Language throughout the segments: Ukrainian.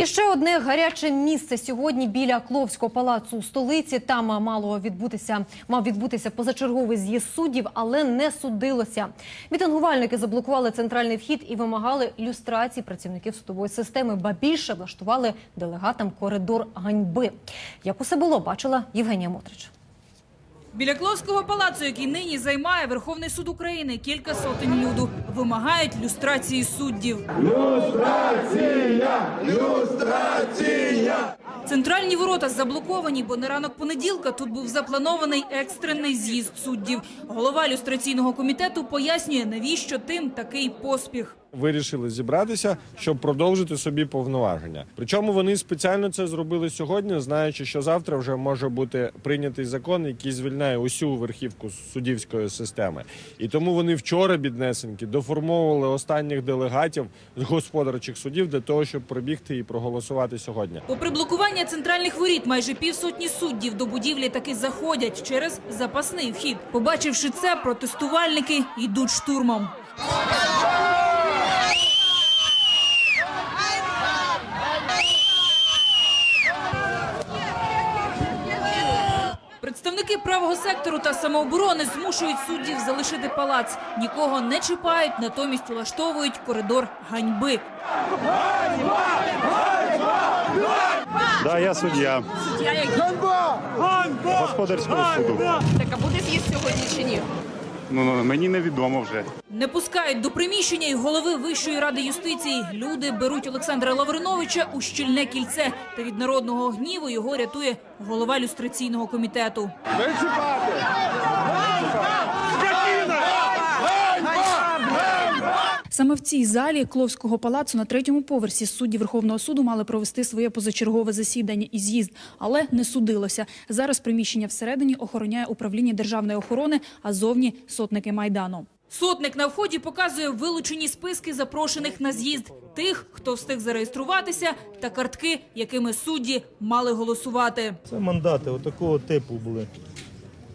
І ще одне гаряче місце сьогодні біля Кловського палацу у столиці. Там мало відбутися, мав відбутися позачерговий з'їзд суддів, але не судилося. Мітингувальники заблокували центральний вхід і вимагали люстрації працівників судової системи. Ба більше влаштували делегатам коридор ганьби. Як усе було, бачила Євгенія Мотрич. Біля Кловського палацу, який нині займає Верховний суд України, кілька сотень люду вимагають люстрації суддів. Люстрація! Люстрація! Центральні ворота заблоковані, бо на ранок понеділка тут був запланований екстрений з'їзд суддів. Голова люстраційного комітету пояснює, навіщо тим такий поспіх. Вирішили зібратися, щоб продовжити собі повноваження. Причому вони спеціально це зробили сьогодні, знаючи, що завтра вже може бути прийнятий закон, який звільняє усю верхівку суддівської системи. І тому вони вчора, біднесенькі, доформовували останніх делегатів з господарчих судів для того, щоб прибігти і проголосувати сьогодні. Попри блокування центральних воріт, майже півсотні суддів до будівлі таки заходять через запасний вхід. Побачивши це, протестувальники йдуть штурмом. Представники правого сектору та самооборони змушують суддів залишити палац. Нікого не чіпають, натомість влаштовують коридор ганьби. Да, я суддя Я як господарського суду. так, а буде з'їзд сьогодні чи ні? Ну, ну, мені невідомо вже. Не пускають до приміщення і голови Вищої ради юстиції. Люди беруть Олександра Лавриновича у щільне кільце. Та від народного гніву його рятує голова люстраційного комітету. Саме в цій залі Кловського палацу на третьому поверсі судді Верховного суду мали провести своє позачергове засідання і з'їзд, але не судилося. Зараз приміщення всередині охороняє управління державної охорони, а зовні сотники майдану. Сотник на вході показує вилучені списки запрошених на з'їзд тих, хто встиг зареєструватися, та картки, якими судді мали голосувати. Це мандати отакого типу були.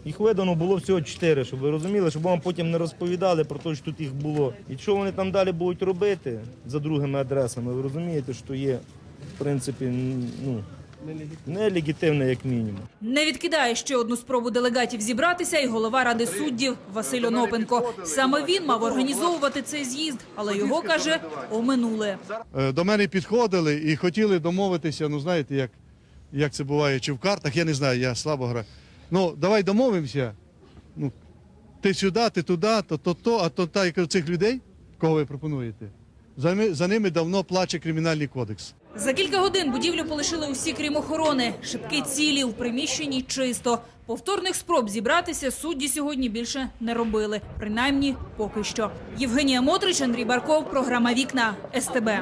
Їх видано було всього чотири, щоб ви розуміли, щоб вам потім не розповідали про те, що тут їх було. І що вони там далі будуть робити за другими адресами, ви розумієте, що є, в принципі, ну, нелегітимне як мінімум. Не відкидає ще одну спробу делегатів зібратися і голова ради суддів Василь Онопенко. Саме він мав організовувати цей з'їзд, але його, каже, оминули. Е, до мене підходили і хотіли домовитися, ну знаєте, як, як це буває, чи в картах, я не знаю, я слабо граю. Ну, давай домовимося. Ну, ти сюди, ти туди, то то, то, а то та я кажу, цих людей, кого ви пропонуєте, за, за ними давно плаче кримінальний кодекс. За кілька годин будівлю полишили усі, крім охорони. Шибки цілі, в приміщенні чисто. Повторних спроб зібратися судді сьогодні більше не робили. Принаймні, поки що. Євгенія Мотрич, Андрій Барков, програма «Вікна», СТБ.